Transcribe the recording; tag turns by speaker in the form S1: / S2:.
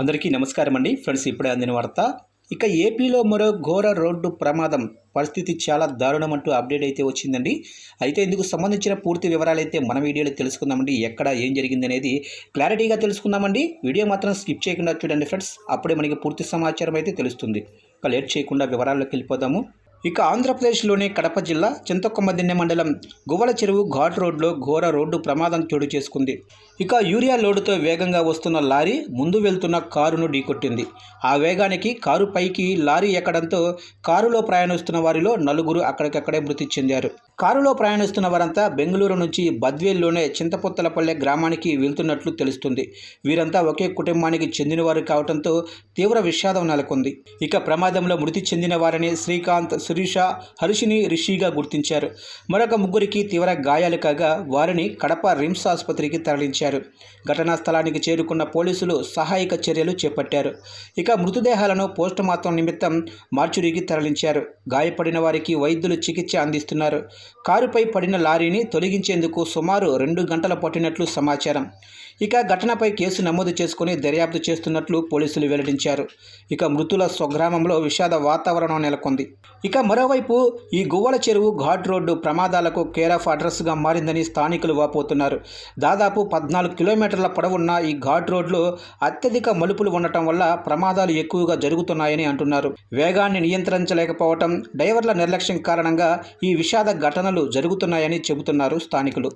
S1: అందరికీ నమస్కారం అండి. ఫ్రెండ్స్ ఇప్పుడే అందిన వార్త. ఇక ఏపీలో మరో ఘోర రోడ్డు ప్రమాదం. పరిస్థితి చాలా దారుణం అంటూ అప్డేట్ అయితే వచ్చిందండి. అయితే ఇందుకు సంబంధించిన పూర్తి వివరాలు అయితే మన వీడియోలో తెలుసుకుందామండి. ఎక్కడ ఏం జరిగింది అనేది క్లారిటీగా తెలుసుకుందామండి. వీడియో మాత్రం స్కిప్ చేయకుండా చూడండి ఫ్రెండ్స్. అప్పుడే మనకి పూర్తి సమాచారం అయితే తెలుస్తుంది. ఇక లేట్ చేయకుండా వివరాల్లోకి వెళ్ళిపోదాము. ఇక ఆంధ్రప్రదేశ్లోని కడప జిల్లా చింతకొమ్మదిన్నె మండలం గువ్వల చెరువు ఘాట్ రోడ్లో ఘోర రోడ్డు ప్రమాదం చోటు చేసుకుంది. ఇక యూరియా లోడుతో వేగంగా వస్తున్న లారీ ముందు వెళ్తున్న కారును ఢీకొట్టింది. ఆ వేగానికి కారు పైకి లారీ ఎక్కడంతో కారులో ప్రయాణిస్తున్న వారిలో నలుగురు అక్కడికక్కడే మృతి చెందారు. కారులో ప్రయాణిస్తున్న వారంతా బెంగళూరు నుంచి బద్వేల్లోనే చింతపుత్తలపల్లె గ్రామానికి వెళ్తున్నట్లు తెలుస్తుంది. వీరంతా ఒకే కుటుంబానికి చెందినవారు కావడంతో తీవ్ర విషాదం నెలకొంది. ఇక ప్రమాదంలో మృతి చెందిన వారిని శ్రీకాంత్ శిరీష హర్షిని రిషిగా గుర్తించారు. మరొక ముగ్గురికి తీవ్ర గాయాలు కాగా వారిని కడప రిమ్స్ ఆసుపత్రికి తరలించారు. ఘటనా స్థలానికి చేరుకున్న పోలీసులు సహాయక చర్యలు చేపట్టారు. ఇక మృతదేహాలను పోస్టుమార్టం నిమిత్తం మార్చురికి తరలించారు. గాయపడిన వారికి వైద్యులు చికిత్స అందిస్తున్నారు. కారుపై పడిన లారీని తొలగించేందుకు సుమారు రెండు గంటలు పట్టినట్లు సమాచారం. ఇక ఘటనపై కేసు నమోదు చేసుకుని దర్యాప్తు చేస్తున్నట్లు పోలీసులు వెల్లడించారు. ఇక మృతుల స్వగ్రామంలో విషాద వాతావరణం నెలకొంది. ఇక మరోవైపు ఈ గువ్వల చెరువు ఘాట్ రోడ్డు ప్రమాదాలకు కేర్ ఆఫ్ అడ్రస్గా మారిందని స్థానికులు వాపోతున్నారు. దాదాపు పద్నాలుగు కిలోమీటర్ల పొడవున్న ఈ ఘాట్ రోడ్లో అత్యధిక మలుపులు ఉండటం వల్ల ప్రమాదాలు ఎక్కువగా జరుగుతున్నాయని అంటున్నారు. వేగాన్ని నియంత్రించలేకపోవటం డ్రైవర్ల నిర్లక్ష్యం కారణంగా ఈ విషాద ఘటనలు జరుగుతున్నాయని చెబుతున్నారు స్థానికులు.